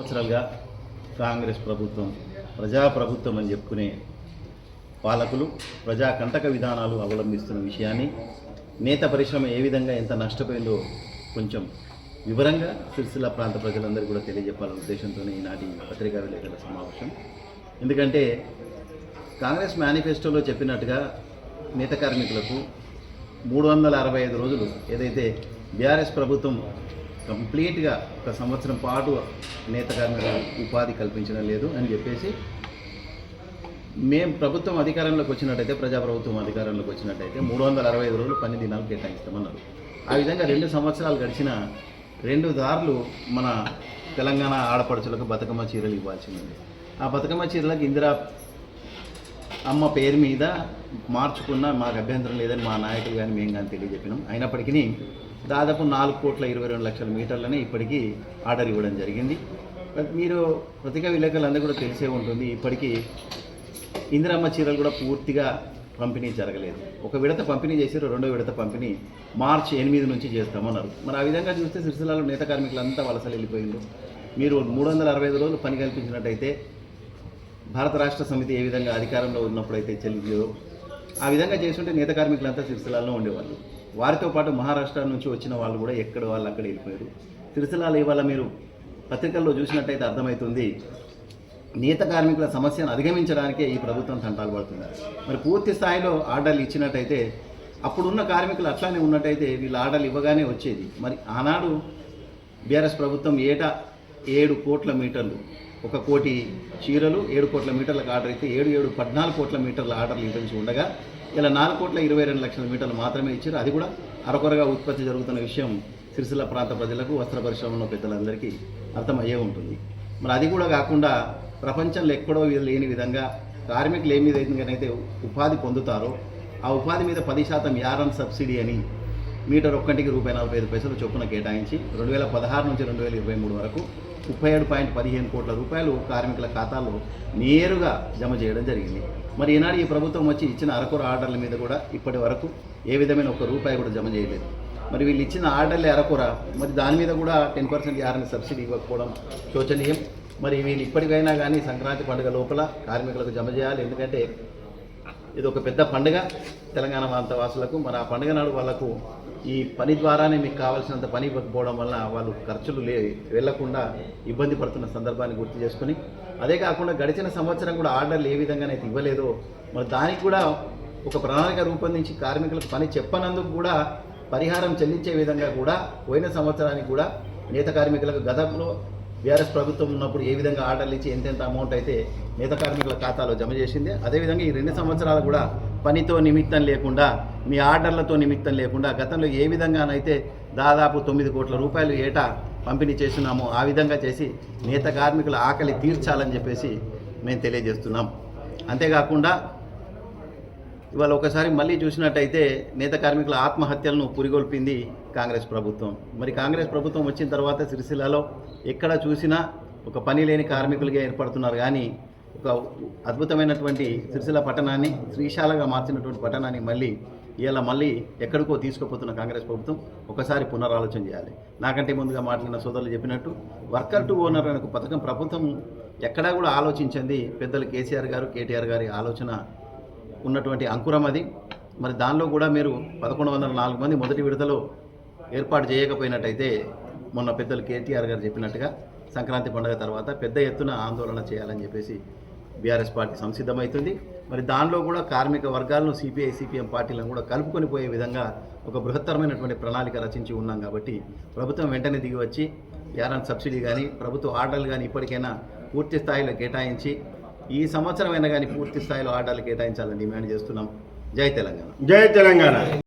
సంవత్సరాలుగా కాంగ్రెస్ ప్రభుత్వం ప్రజాప్రభుత్వం అని చెప్పుకునే పాలకులు ప్రజా కంటక విధానాలు అవలంబిస్తున్న విషయాన్ని నేత పరిశ్రమ ఏ విధంగా ఎంత నష్టపోయిందో కొంచెం వివరంగా సిరిసిల్ల ప్రాంత ప్రజలందరూ కూడా తెలియజెప్పాలనే ఉద్దేశంతోనే ఈనాటి పత్రికా విలేకరుల సమావేశం. ఎందుకంటే కాంగ్రెస్ మేనిఫెస్టోలో చెప్పినట్టుగా నేత కార్మికులకు మూడు వందల అరవై ఐదు రోజులు ఏదైతే బీఆర్ఎస్ ప్రభుత్వం కంప్లీట్గా ఒక సంవత్సరం పాటు నేత కార్మికులకు ఉపాధి కల్పించడం లేదు అని చెప్పేసి మేము ప్రభుత్వం అధికారంలోకి వచ్చినట్టయితే ప్రజాప్రభుత్వం అధికారంలోకి వచ్చినట్టయితే మూడు వందల అరవై ఐదు రోజులు పని దినాలు కేటాయిస్తామన్నారు. ఆ విధంగా రెండు సంవత్సరాలు గడిచిన రెండు దారులు మన తెలంగాణ ఆడపడుచులకు బతుకమ్మ చీరలు ఇవ్వాల్సింది. ఆ బతుకమ్మ చీరలకు ఇందిరా అమ్మ పేరు మీద మార్చుకున్న మాకు అభ్యంతరం లేదని మా నాయకులు కానీ మేము కానీ తెలియజెప్పినాం. అయినప్పటికీ దాదాపు నాలుగు కోట్ల ఇరవై రెండు లక్షల మీటర్లనే ఇప్పటికీ ఆర్డర్ ఇవ్వడం జరిగింది. మీరు ప్రతిక విలేకరులందరూ కూడా తెలిసే ఉంటుంది ఇప్పటికీ ఇందిరమ్మ చీరలు కూడా పూర్తిగా పంపిణీ జరగలేదు. ఒక విడత పంపిణీ చేశారు రెండో విడత పంపిణీ మార్చి ఎనిమిది నుంచి చేస్తామన్నారు. మరి ఆ విధంగా చూస్తే సిరిసిల్లలో నేత కార్మికులంతా వలసలు వెళ్ళిపోయిండ్రు. మీరు మూడు వందల అరవై ఐదు రోజులు పని కల్పించినట్టయితే భారత రాష్ట్ర సమితి ఏ విధంగా అధికారంలో ఉన్నప్పుడైతే చెల్లిందో ఆ విధంగా చేస్తుంటే నేత కార్మికులంతా సిరిసిల్లాలో ఉండేవాళ్ళు. వారితో పాటు మహారాష్ట్ర నుంచి వచ్చిన వాళ్ళు కూడా ఎక్కడ వాళ్ళు అక్కడ వెళ్ళిపోయారు. తిరుసలాలు ఇవాళ మీరు పత్రికల్లో చూసినట్టయితే అర్థమవుతుంది నేత కార్మికుల సమస్యను అధిగమించడానికే ఈ ప్రభుత్వం తంటాలు పడుతుంది. మరి పూర్తి స్థాయిలో ఆర్డర్లు ఇచ్చినట్టయితే అప్పుడున్న కార్మికులు అట్లానే ఉన్నట్టయితే వీళ్ళు ఆర్డర్లు ఇవ్వగానే వచ్చేది. మరి ఆనాడు బీఆర్ఎస్ ప్రభుత్వం ఏటా ఏడు కోట్ల మీటర్లు ఒక కోటి చీరలు ఏడు కోట్ల మీటర్లకు ఆర్డర్ అయితే ఏడు ఏడు పద్నాలుగు కోట్ల మీటర్ల ఆర్డర్లు ఇవ్వాల్సి ఉండగా ఇలా నాలుగు కోట్ల ఇరవై రెండు లక్షల మీటర్లు మాత్రమే ఇచ్చారు. అది కూడా అరకొరగా ఉత్పత్తి జరుగుతున్న విషయం సిరిసిల్ల ప్రాంత ప్రజలకు వస్త్ర పరిశ్రమలో పెద్దలందరికీ అర్థమయ్యే ఉంటుంది. మరి అది కూడా కాకుండా ప్రపంచంలో ఎక్కడో లేని విధంగా కార్మికులు ఏ మీద అయితే ఉపాధి పొందుతారో ఆ ఉపాధి మీద పది శాతం యారన్ సబ్సిడీ అని మీటర్ ఒక్కటికి రూపాయి నలభై ఐదు పైసలు చొప్పున కేటాయించి రెండు వేల పదహారు నుంచి రెండు వేల ఇరవై మూడు వరకు ముప్పై ఏడు పాయింట్ పదిహేను కోట్ల రూపాయలు కార్మికుల ఖాతాల్లో నేరుగా జమ చేయడం జరిగింది. మరి ఈనాడు ఈ ప్రభుత్వం వచ్చి ఇచ్చిన అరకొర ఆర్డర్ల మీద కూడా ఇప్పటి వరకు ఏ విధమైన ఒక రూపాయి కూడా జమ చేయలేదు. మరి వీళ్ళు ఇచ్చిన ఆర్డర్లే అరకొర మరి దాని మీద కూడా టెన్ పర్సెంట్ యారని సబ్సిడీ ఇవ్వకపోవడం శోచనీయం. మరి వీళ్ళు ఇప్పటికైనా కానీ సంక్రాంతి పండుగ లోపల కార్మికులకు జమ చేయాలి. ఎందుకంటే ఇది ఒక పెద్ద పండుగ తెలంగాణ ప్రాంత వాసులకు. మరి ఆ పండుగ నాడు వాళ్ళకు ఈ పని ద్వారానే మీకు కావాల్సినంత పని ఇవ్వకపోవడం వల్ల వాళ్ళు ఖర్చులు లే వెళ్ళకుండా ఇబ్బంది పడుతున్న సందర్భాన్ని గుర్తు చేసుకుని అదే కాకుండా గడిచిన సంవత్సరం కూడా ఆర్డర్లు ఏ విధంగానైతే ఇవ్వలేదో మరి దానికి కూడా ఒక ప్రణాళిక రూపొందించి కార్మికులకు పని చెప్పనందుకు కూడా పరిహారం చెల్లించే విధంగా కూడా పోయిన సంవత్సరానికి కూడా నేత కార్మికులకు గతంలో బీఆర్ఎస్ ప్రభుత్వం ఉన్నప్పుడు ఏ విధంగా ఆర్డర్లు ఇచ్చి ఎంతెంత అమౌంట్ అయితే నేత కార్మికుల ఖాతాలో జమ చేసింది అదేవిధంగా ఈ రెండు సంవత్సరాలు కూడా పనితో నిమిత్తం లేకుండా మీ ఆర్డర్లతో నిమిత్తం లేకుండా గతంలో ఏ విధంగానైతే దాదాపు తొమ్మిది కోట్ల రూపాయలు ఏటా పంపిణీ చేస్తున్నామో ఆ విధంగా చేసి నేత కార్మికుల ఆకలి తీర్చాలని చెప్పేసి మేము తెలియజేస్తున్నాం. అంతేకాకుండా ఇవాళ ఒకసారి మళ్ళీ చూసినట్టయితే నేత కార్మికుల ఆత్మహత్యలను పురిగొల్పింది కాంగ్రెస్ ప్రభుత్వం. మరి కాంగ్రెస్ ప్రభుత్వం వచ్చిన తర్వాత సిరిసిల్లలో ఎక్కడ చూసినా ఒక పని లేని కార్మికులుగా ఏర్పడుతున్నారు. కానీ ఒక అద్భుతమైనటువంటి సిరిసిల్ల పట్టణాన్ని శ్రీశాలగా మార్చినటువంటి పట్టణాన్ని మళ్ళీ ఇలా మళ్ళీ ఎక్కడికో తీసుకుపోతున్న కాంగ్రెస్ ప్రభుత్వం ఒకసారి పునరాలోచన చేయాలి. నాకంటే ముందుగా మాట్లాడిన సోదరులు చెప్పినట్టు వర్కర్ టు ఓనర్ అనే ఒక పథకం ప్రభుత్వం ఎక్కడా కూడా ఆలోచించింది. పెద్దలు కేసీఆర్ గారు కేటీఆర్ గారి ఆలోచన ఉన్నటువంటి అంకురం అది. మరి దానిలో కూడా మీరు పదకొండు వందల నాలుగు మంది మొదటి విడతలో ఏర్పాటు చేయకపోయినట్టయితే మొన్న పెద్దలు కేటీఆర్ గారు చెప్పినట్టుగా సంక్రాంతి పండుగ తర్వాత పెద్ద ఎత్తున ఆందోళన చేయాలని చెప్పేసి బీఆర్ఎస్ పార్టీ సంసిద్ధమవుతుంది మరి దానిలో కూడా కార్మిక వర్గాలను సిపిఐ సిపిఎం పార్టీలను కూడా కలుపుకొని పోయే విధంగా ఒక బృహత్తరమైనటువంటి ప్రణాళిక రచించి ఉన్నాం కాబట్టి ప్రభుత్వం వెంటనే దిగి వచ్చి యారన్ సబ్సిడీ కానీ ప్రభుత్వ ఆర్డర్లు కానీ ఇప్పటికైనా పూర్తి స్థాయిలో కేటాయించి ఈ సంవత్సరం అయినా కానీ పూర్తి స్థాయిలో ఆర్డర్లు కేటాయించాలని డిమాండ్ చేస్తున్నాం. జై తెలంగాణ. జై తెలంగాణ.